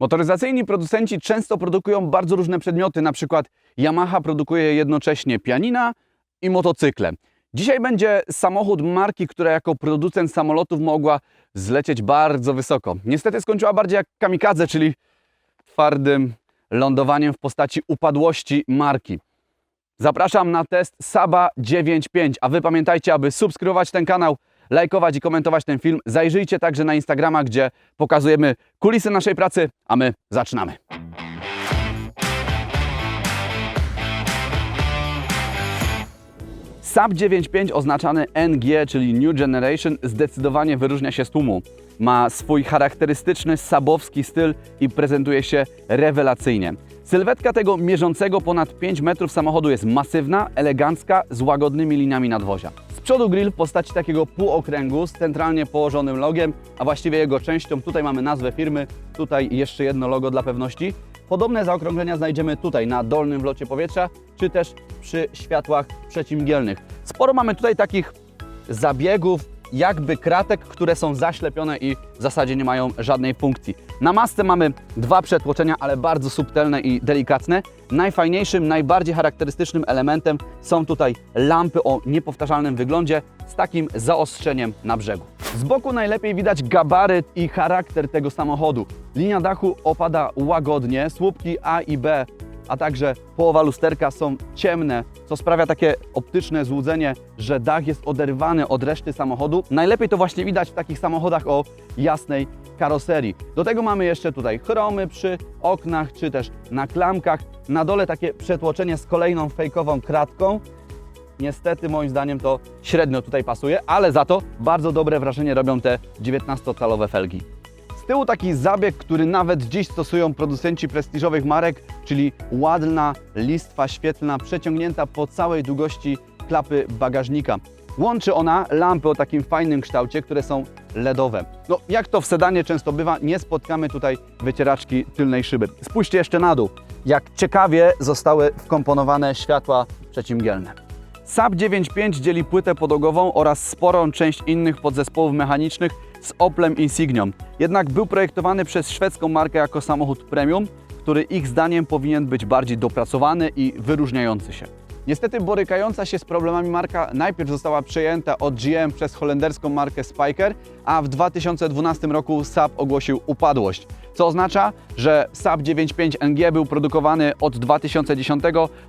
Motoryzacyjni producenci często produkują bardzo różne przedmioty, na przykład Yamaha produkuje jednocześnie pianina i motocykle. Dzisiaj będzie samochód marki, która jako producent samolotów mogła zlecieć bardzo wysoko. Niestety skończyła bardziej jak kamikadze, czyli twardym lądowaniem w postaci upadłości marki. Zapraszam na test Saba 9.5, a Wy pamiętajcie, aby subskrybować ten kanał, lajkować i komentować ten film. Zajrzyjcie także na Instagrama, gdzie pokazujemy kulisy naszej pracy, a my zaczynamy. Sub 9.5 oznaczany NG, czyli New Generation, zdecydowanie wyróżnia się z tłumu. Ma swój charakterystyczny sabowski styl i prezentuje się rewelacyjnie. Sylwetka tego mierzącego ponad 5 metrów samochodu jest masywna, elegancka, z łagodnymi liniami nadwozia. Z przodu grill w postaci takiego półokręgu z centralnie położonym logiem, a właściwie jego częścią. Tutaj mamy nazwę firmy, tutaj jeszcze jedno logo dla pewności. Podobne zaokrąglenia znajdziemy tutaj na dolnym wlocie powietrza, czy też przy światłach przeciwmgielnych. Sporo mamy tutaj takich zabiegów, jakby kratek, które są zaślepione i w zasadzie nie mają żadnej funkcji. Na masce mamy dwa przetłoczenia, ale bardzo subtelne i delikatne. Najfajniejszym, najbardziej charakterystycznym elementem są tutaj lampy o niepowtarzalnym wyglądzie z takim zaostrzeniem na brzegu. Z boku najlepiej widać gabaryt i charakter tego samochodu. Linia dachu opada łagodnie, słupki A i B a także połowa lusterka są ciemne, co sprawia takie optyczne złudzenie, że dach jest oderwany od reszty samochodu. Najlepiej to właśnie widać w takich samochodach o jasnej karoserii. Do tego mamy jeszcze tutaj chromy przy oknach, czy też na klamkach. Na dole takie przetłoczenie z kolejną fejkową kratką. Niestety moim zdaniem to średnio tutaj pasuje, ale za to bardzo dobre wrażenie robią te 19-calowe felgi. Tyłu taki zabieg, który nawet dziś stosują producenci prestiżowych marek, czyli ładna listwa świetlna przeciągnięta po całej długości klapy bagażnika. Łączy ona lampy o takim fajnym kształcie, które są LEDowe. No, jak to w sedanie często bywa, nie spotkamy tutaj wycieraczki tylnej szyby. Spójrzcie jeszcze na dół, jak ciekawie zostały wkomponowane światła przeciwmgielne. SAP 9.5 dzieli płytę podłogową oraz sporą część innych podzespołów mechanicznych z Oplem Insignią. Jednak był projektowany przez szwedzką markę jako samochód premium, który ich zdaniem powinien być bardziej dopracowany i wyróżniający się. Niestety borykająca się z problemami marka najpierw została przejęta od GM przez holenderską markę Spyker, a w 2012 roku Saab ogłosił upadłość. Co oznacza, że Saab 9.5 NG był produkowany od 2010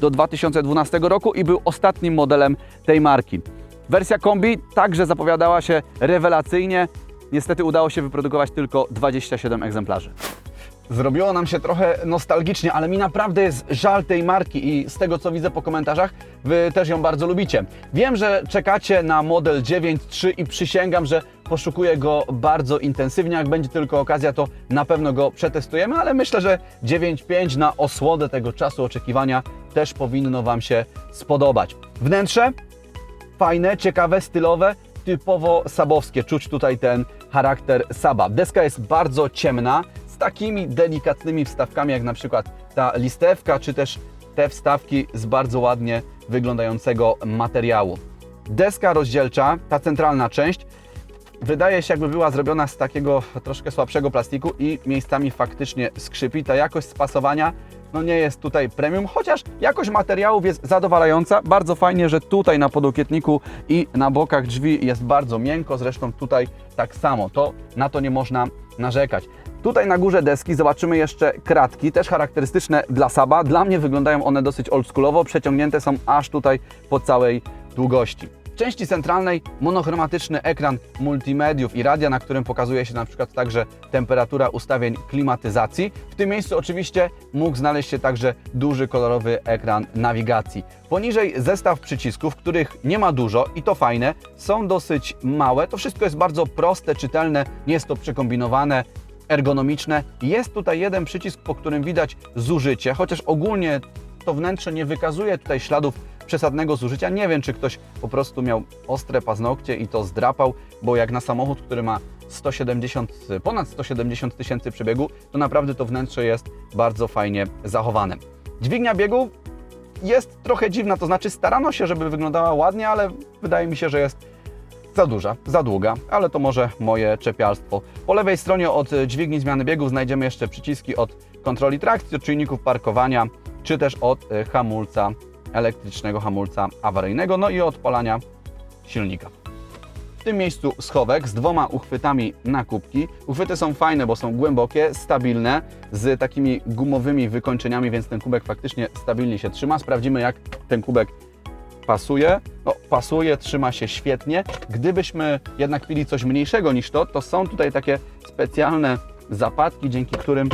do 2012 roku i był ostatnim modelem tej marki. Wersja kombi także zapowiadała się rewelacyjnie. Niestety udało się wyprodukować tylko 27 egzemplarzy. Zrobiło nam się trochę nostalgicznie, ale mi naprawdę jest żal tej marki i z tego co widzę po komentarzach, Wy też ją bardzo lubicie. Wiem, że czekacie na model 9.3 i przysięgam, że poszukuję go bardzo intensywnie. Jak będzie tylko okazja, to na pewno go przetestujemy, ale myślę, że 9.5 na osłodę tego czasu oczekiwania też powinno Wam się spodobać. Wnętrze fajne, ciekawe, stylowe, typowo sabowskie. Czuć tutaj ten charakter saba. Deska jest bardzo ciemna, z takimi delikatnymi wstawkami, jak na przykład ta listewka, czy też te wstawki z bardzo ładnie wyglądającego materiału. Deska rozdzielcza, ta centralna część, wydaje się jakby była zrobiona z takiego troszkę słabszego plastiku i miejscami faktycznie skrzypi. Ta jakość spasowania no nie jest tutaj premium, chociaż jakość materiałów jest zadowalająca. Bardzo fajnie, że tutaj na podłokietniku i na bokach drzwi jest bardzo miękko, zresztą tutaj tak samo. To na to nie można narzekać. Tutaj na górze deski zobaczymy jeszcze kratki, też charakterystyczne dla Saba. Dla mnie wyglądają one dosyć oldschoolowo, przeciągnięte są aż tutaj po całej długości. W części centralnej monochromatyczny ekran multimediów i radia, na którym pokazuje się na przykład także temperatura ustawień klimatyzacji. W tym miejscu oczywiście mógł znaleźć się także duży kolorowy ekran nawigacji. Poniżej zestaw przycisków, których nie ma dużo i to fajne, są dosyć małe. To wszystko jest bardzo proste, czytelne, nie jest to przekombinowane, ergonomiczne. Jest tutaj jeden przycisk, po którym widać zużycie, chociaż ogólnie to wnętrze nie wykazuje tutaj śladów przesadnego zużycia. Nie wiem, czy ktoś po prostu miał ostre paznokcie i to zdrapał, bo jak na samochód, który ma 170, ponad 170 tysięcy przebiegu, to naprawdę to wnętrze jest bardzo fajnie zachowane. Dźwignia biegu jest trochę dziwna, to znaczy starano się, żeby wyglądała ładnie, ale wydaje mi się, że jest za duża, za długa, ale to może moje czepialstwo. Po lewej stronie od dźwigni zmiany biegów znajdziemy jeszcze przyciski od kontroli trakcji, od czujników parkowania, czy też od e, hamulca elektrycznego, hamulca awaryjnego, no i odpalania silnika. W tym miejscu schowek z dwoma uchwytami na kubki. Uchwyty są fajne, bo są głębokie, stabilne, z takimi gumowymi wykończeniami, więc ten kubek faktycznie stabilnie się trzyma. Sprawdzimy, jak ten kubek pasuje. No, pasuje, trzyma się świetnie. Gdybyśmy jednak pili coś mniejszego niż to, to są tutaj takie specjalne zapadki, dzięki którym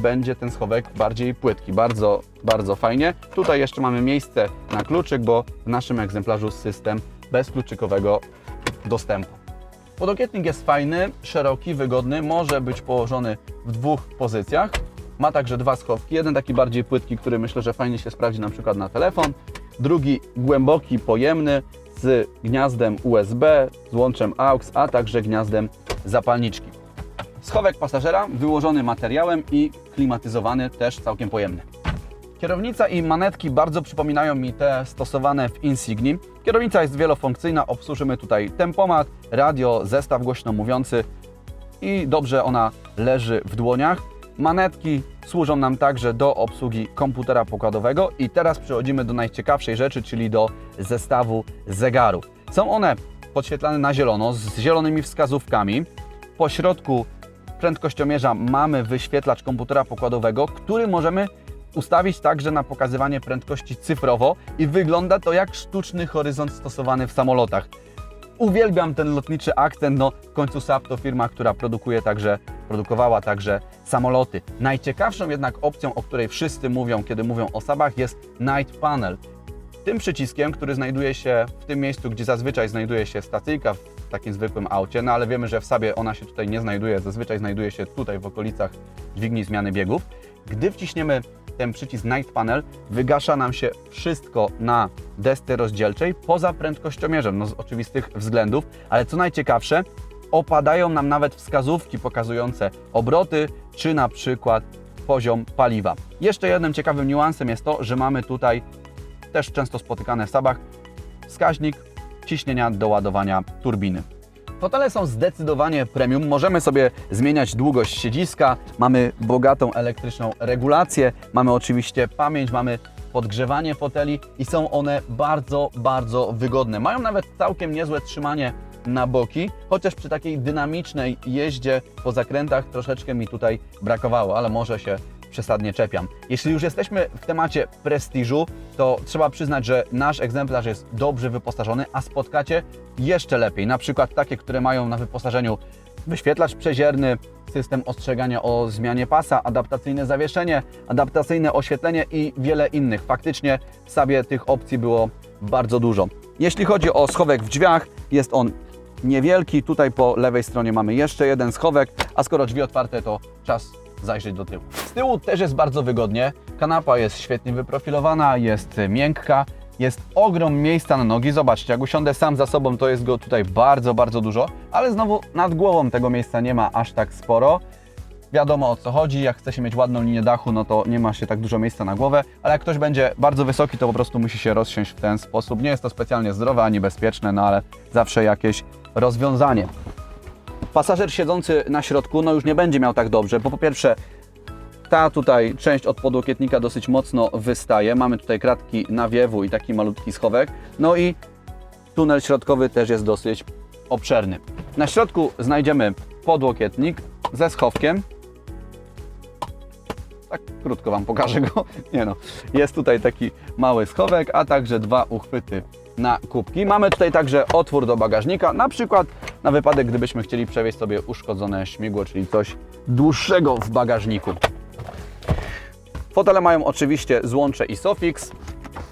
będzie ten schowek bardziej płytki. Bardzo, bardzo fajnie. Tutaj jeszcze mamy miejsce na kluczyk, bo w naszym egzemplarzu system bezkluczykowego dostępu. Podokietnik jest fajny, szeroki, wygodny, może być położony w dwóch pozycjach. Ma także dwa schowki, jeden taki bardziej płytki, który myślę, że fajnie się sprawdzi na przykład na telefon, drugi głęboki, pojemny z gniazdem USB, z łączem AUX, a także gniazdem zapalniczki. Schowek pasażera wyłożony materiałem i klimatyzowany, też całkiem pojemny. Kierownica i manetki bardzo przypominają mi te stosowane w Insigni. Kierownica jest wielofunkcyjna, obsłużymy tutaj tempomat, radio, zestaw głośno mówiący i dobrze ona leży w dłoniach. Manetki służą nam także do obsługi komputera pokładowego i teraz przechodzimy do najciekawszej rzeczy, czyli do zestawu zegarów. Są one podświetlane na zielono z zielonymi wskazówkami. Po środku prędkościomierza mamy wyświetlacz komputera pokładowego, który możemy ustawić także na pokazywanie prędkości cyfrowo i wygląda to jak sztuczny horyzont stosowany w samolotach. Uwielbiam ten lotniczy akcent, no w końcu Saab to firma, która produkuje także, produkowała także samoloty. Najciekawszą jednak opcją, o której wszyscy mówią, kiedy mówią o Saabach jest Night Panel. Tym przyciskiem, który znajduje się w tym miejscu, gdzie zazwyczaj znajduje się stacyjka w takim zwykłym aucie, no ale wiemy, że w Sabie ona się tutaj nie znajduje, zazwyczaj znajduje się tutaj w okolicach dźwigni zmiany biegów. Gdy wciśniemy ten przycisk Night Panel, wygasza nam się wszystko na desce rozdzielczej, poza prędkościomierzem, no z oczywistych względów, ale co najciekawsze, opadają nam nawet wskazówki pokazujące obroty, czy na przykład poziom paliwa. Jeszcze jednym ciekawym niuansem jest to, że mamy tutaj też często spotykane w sabach, wskaźnik ciśnienia do ładowania turbiny. Fotele są zdecydowanie premium. Możemy sobie zmieniać długość siedziska, mamy bogatą elektryczną regulację, mamy oczywiście pamięć, mamy podgrzewanie foteli i są one bardzo, bardzo wygodne. Mają nawet całkiem niezłe trzymanie na boki, chociaż przy takiej dynamicznej jeździe po zakrętach troszeczkę mi tutaj brakowało, ale może się przesadnie czepiam. Jeśli już jesteśmy w temacie prestiżu, to trzeba przyznać, że nasz egzemplarz jest dobrze wyposażony, a spotkacie jeszcze lepiej. Na przykład takie, które mają na wyposażeniu wyświetlacz przezierny, system ostrzegania o zmianie pasa, adaptacyjne zawieszenie, adaptacyjne oświetlenie i wiele innych. Faktycznie w sobie tych opcji było bardzo dużo. Jeśli chodzi o schowek w drzwiach, jest on niewielki. Tutaj po lewej stronie mamy jeszcze jeden schowek, a skoro drzwi otwarte, to czas zajrzeć do tyłu. Z tyłu też jest bardzo wygodnie. Kanapa jest świetnie wyprofilowana, jest miękka, jest ogrom miejsca na nogi. Zobaczcie, jak usiądę sam za sobą, to jest go tutaj bardzo, bardzo dużo, ale znowu nad głową tego miejsca nie ma aż tak sporo. Wiadomo o co chodzi, jak chce się mieć ładną linię dachu, no to nie ma się tak dużo miejsca na głowę, ale jak ktoś będzie bardzo wysoki, to po prostu musi się rozsiąść w ten sposób. Nie jest to specjalnie zdrowe ani bezpieczne, no ale zawsze jakieś rozwiązanie. Pasażer siedzący na środku, no już nie będzie miał tak dobrze, bo po pierwsze ta tutaj część od podłokietnika dosyć mocno wystaje. Mamy tutaj kratki nawiewu i taki malutki schowek. No i tunel środkowy też jest dosyć obszerny. Na środku znajdziemy podłokietnik ze schowkiem. Tak krótko Wam pokażę go. Nie no, jest tutaj taki mały schowek, a także dwa uchwyty na kubki. Mamy tutaj także otwór do bagażnika, na przykład na wypadek, gdybyśmy chcieli przewieźć sobie uszkodzone śmigło, czyli coś dłuższego w bagażniku. Fotele mają oczywiście złącze i Sofix.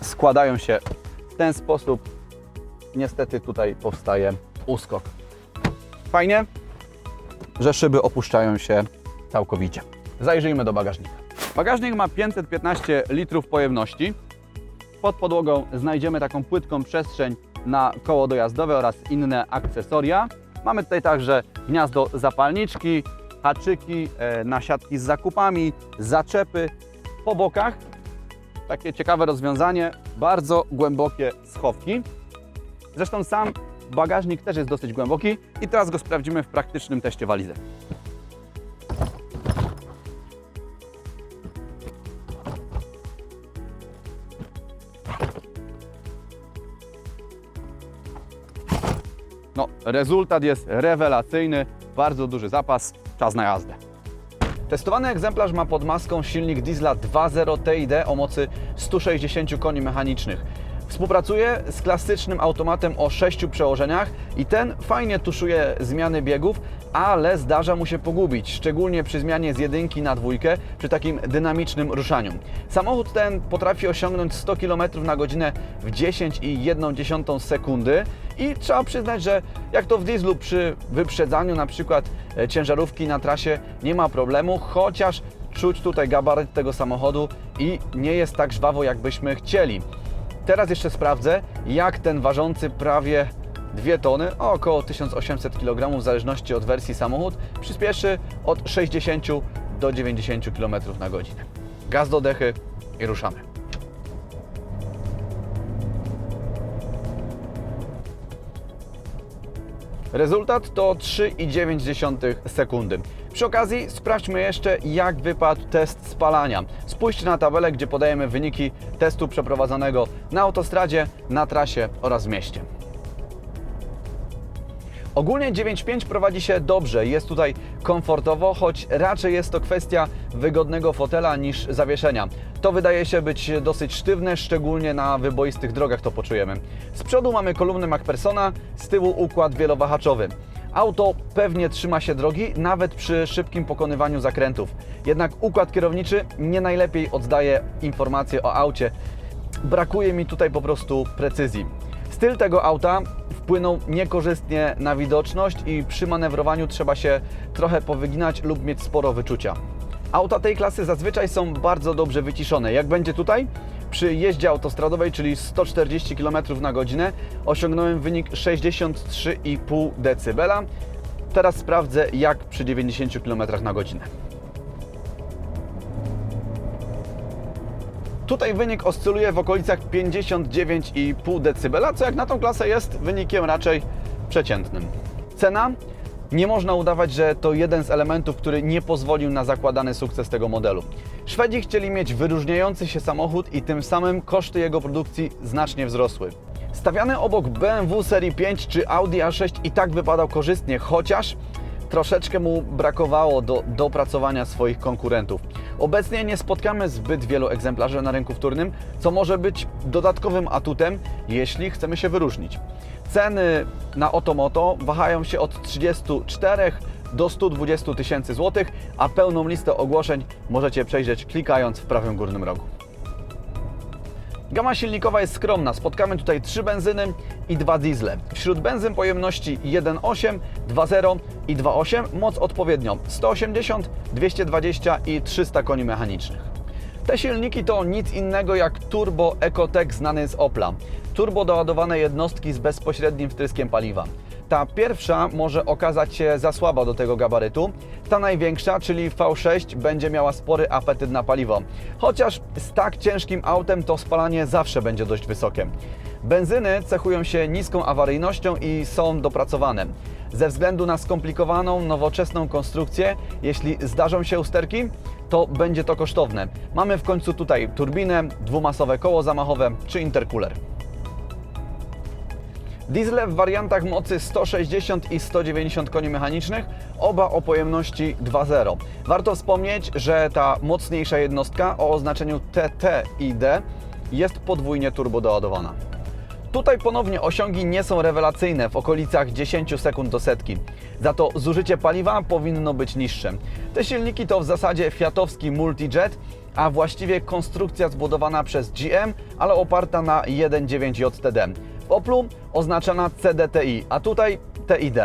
Składają się w ten sposób. Niestety tutaj powstaje uskok. Fajnie, że szyby opuszczają się całkowicie. Zajrzyjmy do bagażnika. Bagażnik ma 515 litrów pojemności. Pod podłogą znajdziemy taką płytką przestrzeń na koło dojazdowe oraz inne akcesoria. Mamy tutaj także gniazdo zapalniczki, haczyki, e, nasiadki z zakupami, zaczepy. Po bokach takie ciekawe rozwiązanie, bardzo głębokie schowki. Zresztą sam bagażnik też jest dosyć głęboki i teraz go sprawdzimy w praktycznym teście walizy. No, rezultat jest rewelacyjny, bardzo duży zapas, czas na jazdę. Testowany egzemplarz ma pod maską silnik diesla 2.0 TID o mocy 160 koni mechanicznych. Współpracuje z klasycznym automatem o 6 przełożeniach i ten fajnie tuszuje zmiany biegów, ale zdarza mu się pogubić, szczególnie przy zmianie z jedynki na dwójkę, przy takim dynamicznym ruszaniu. Samochód ten potrafi osiągnąć 100 km na godzinę w 10,1 sekundy i trzeba przyznać, że jak to w dieslu przy wyprzedzaniu na przykład e, ciężarówki na trasie nie ma problemu, chociaż czuć tutaj gabaryt tego samochodu i nie jest tak żwawo jakbyśmy chcieli. Teraz jeszcze sprawdzę, jak ten ważący prawie 2 tony, około 1800 kg w zależności od wersji samochód, przyspieszy od 60 do 90 km na godzinę. Gaz do dechy i ruszamy. Rezultat to 3,9 sekundy. Przy okazji sprawdźmy jeszcze, jak wypadł test spalania. Spójrzcie na tabelę, gdzie podajemy wyniki testu przeprowadzonego na autostradzie, na trasie oraz w mieście. Ogólnie 9.5 prowadzi się dobrze, jest tutaj komfortowo, choć raczej jest to kwestia wygodnego fotela niż zawieszenia. To wydaje się być dosyć sztywne, szczególnie na wyboistych drogach to poczujemy. Z przodu mamy kolumny MacPersona, z tyłu układ wielowahaczowy. Auto pewnie trzyma się drogi, nawet przy szybkim pokonywaniu zakrętów. Jednak układ kierowniczy nie najlepiej oddaje informacje o aucie. Brakuje mi tutaj po prostu precyzji. Styl tego auta wpłynął niekorzystnie na widoczność i przy manewrowaniu trzeba się trochę powyginać lub mieć sporo wyczucia. Auta tej klasy zazwyczaj są bardzo dobrze wyciszone. Jak będzie tutaj? Przy jeździe autostradowej, czyli 140 km na godzinę, osiągnąłem wynik 63,5 dB. Teraz sprawdzę, jak przy 90 km na godzinę. Tutaj wynik oscyluje w okolicach 59,5 dB, co jak na tą klasę jest wynikiem raczej przeciętnym. Cena? Nie można udawać, że to jeden z elementów, który nie pozwolił na zakładany sukces tego modelu. Szwedzi chcieli mieć wyróżniający się samochód i tym samym koszty jego produkcji znacznie wzrosły. Stawiany obok BMW serii 5 czy Audi A6 i tak wypadał korzystnie, chociaż troszeczkę mu brakowało do dopracowania swoich konkurentów. Obecnie nie spotkamy zbyt wielu egzemplarzy na rynku wtórnym, co może być dodatkowym atutem, jeśli chcemy się wyróżnić. Ceny na Otomoto wahają się od 34 do 120 tysięcy złotych, a pełną listę ogłoszeń możecie przejrzeć klikając w prawym górnym rogu. Gama silnikowa jest skromna. Spotkamy tutaj trzy benzyny i dwa diesle. Wśród benzyn pojemności 1.8, 2.0 i 2.8 moc odpowiednio 180, 220 i 300 koni mechanicznych. Te silniki to nic innego jak Turbo Ecotec znany z Opla. Turbo doładowane jednostki z bezpośrednim wtryskiem paliwa. Ta pierwsza może okazać się za słaba do tego gabarytu. Ta największa, czyli V6, będzie miała spory apetyt na paliwo. Chociaż z tak ciężkim autem to spalanie zawsze będzie dość wysokie. Benzyny cechują się niską awaryjnością i są dopracowane. Ze względu na skomplikowaną, nowoczesną konstrukcję, jeśli zdarzą się usterki, to będzie to kosztowne. Mamy w końcu tutaj turbinę, dwumasowe koło zamachowe czy intercooler. Diesle w wariantach mocy 160 i 190 koni mechanicznych, oba o pojemności 2.0. Warto wspomnieć, że ta mocniejsza jednostka o oznaczeniu TTID jest podwójnie turbodoładowana. Tutaj ponownie osiągi nie są rewelacyjne, w okolicach 10 sekund do setki. Za to zużycie paliwa powinno być niższe. Te silniki to w zasadzie fiatowski multijet, a właściwie konstrukcja zbudowana przez GM, ale oparta na 1.9 JTD. W Oplu oznaczona CDTI, a tutaj TID.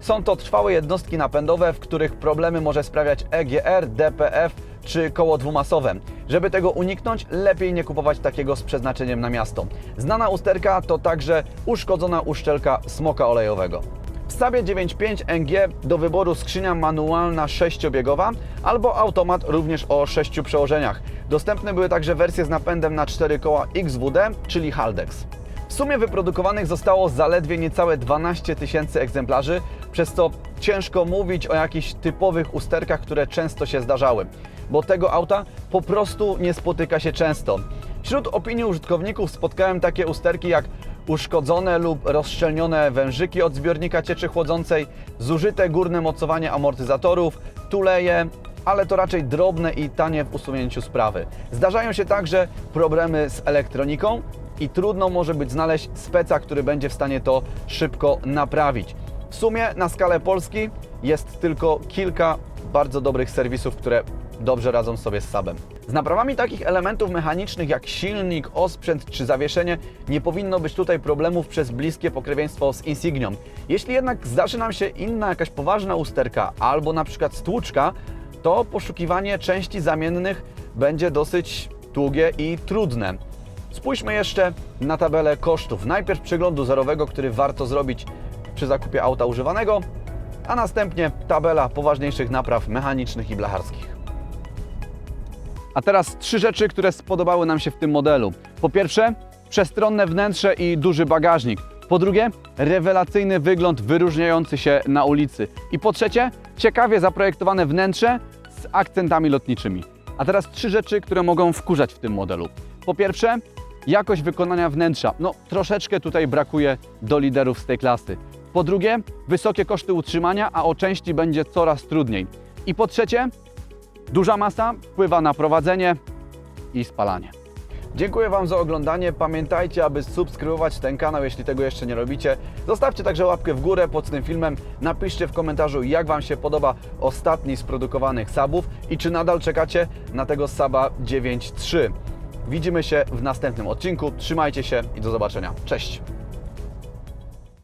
Są to trwałe jednostki napędowe, w których problemy może sprawiać EGR, DPF czy koło dwumasowe. Żeby tego uniknąć, lepiej nie kupować takiego z przeznaczeniem na miasto. Znana usterka to także uszkodzona uszczelka smoka olejowego. W Sabie 9.5 NG do wyboru skrzynia manualna sześciobiegowa albo automat również o sześciu przełożeniach. Dostępne były także wersje z napędem na cztery koła XWD, czyli Haldex. W sumie wyprodukowanych zostało zaledwie niecałe 12 tysięcy egzemplarzy, przez co ciężko mówić o jakichś typowych usterkach, które często się zdarzały, bo tego auta po prostu nie spotyka się często. Wśród opinii użytkowników spotkałem takie usterki jak uszkodzone lub rozszczelnione wężyki od zbiornika cieczy chłodzącej, zużyte górne mocowanie amortyzatorów, tuleje, ale to raczej drobne i tanie w usunięciu sprawy. Zdarzają się także problemy z elektroniką i trudno może być znaleźć speca, który będzie w stanie to szybko naprawić. W sumie na skalę Polski jest tylko kilka bardzo dobrych serwisów, które dobrze radzą sobie z Sabem. Z naprawami takich elementów mechanicznych jak silnik, osprzęt czy zawieszenie nie powinno być tutaj problemów przez bliskie pokrewieństwo z Insignią. Jeśli jednak zdarzy nam się inna jakaś poważna usterka albo na przykład stłuczka, to poszukiwanie części zamiennych będzie dosyć długie i trudne. Spójrzmy jeszcze na tabelę kosztów. Najpierw przeglądu zerowego, który warto zrobić przy zakupie auta używanego, a następnie tabela poważniejszych napraw mechanicznych i blacharskich. A teraz trzy rzeczy, które spodobały nam się w tym modelu. Po pierwsze, przestronne wnętrze i duży bagażnik. Po drugie, rewelacyjny wygląd wyróżniający się na ulicy. I po trzecie, ciekawie zaprojektowane wnętrze z akcentami lotniczymi. A teraz trzy rzeczy, które mogą wkurzać w tym modelu. Po pierwsze, jakość wykonania wnętrza. No, troszeczkę tutaj brakuje do liderów z tej klasy. Po drugie, wysokie koszty utrzymania, a o części będzie coraz trudniej. I po trzecie, Duża masa wpływa na prowadzenie i spalanie. Dziękuję Wam za oglądanie. Pamiętajcie, aby subskrybować ten kanał, jeśli tego jeszcze nie robicie. Zostawcie także łapkę w górę pod tym filmem. Napiszcie w komentarzu, jak Wam się podoba ostatni z produkowanych sabów i czy nadal czekacie na tego saba 9.3. Widzimy się w następnym odcinku. Trzymajcie się i do zobaczenia. Cześć!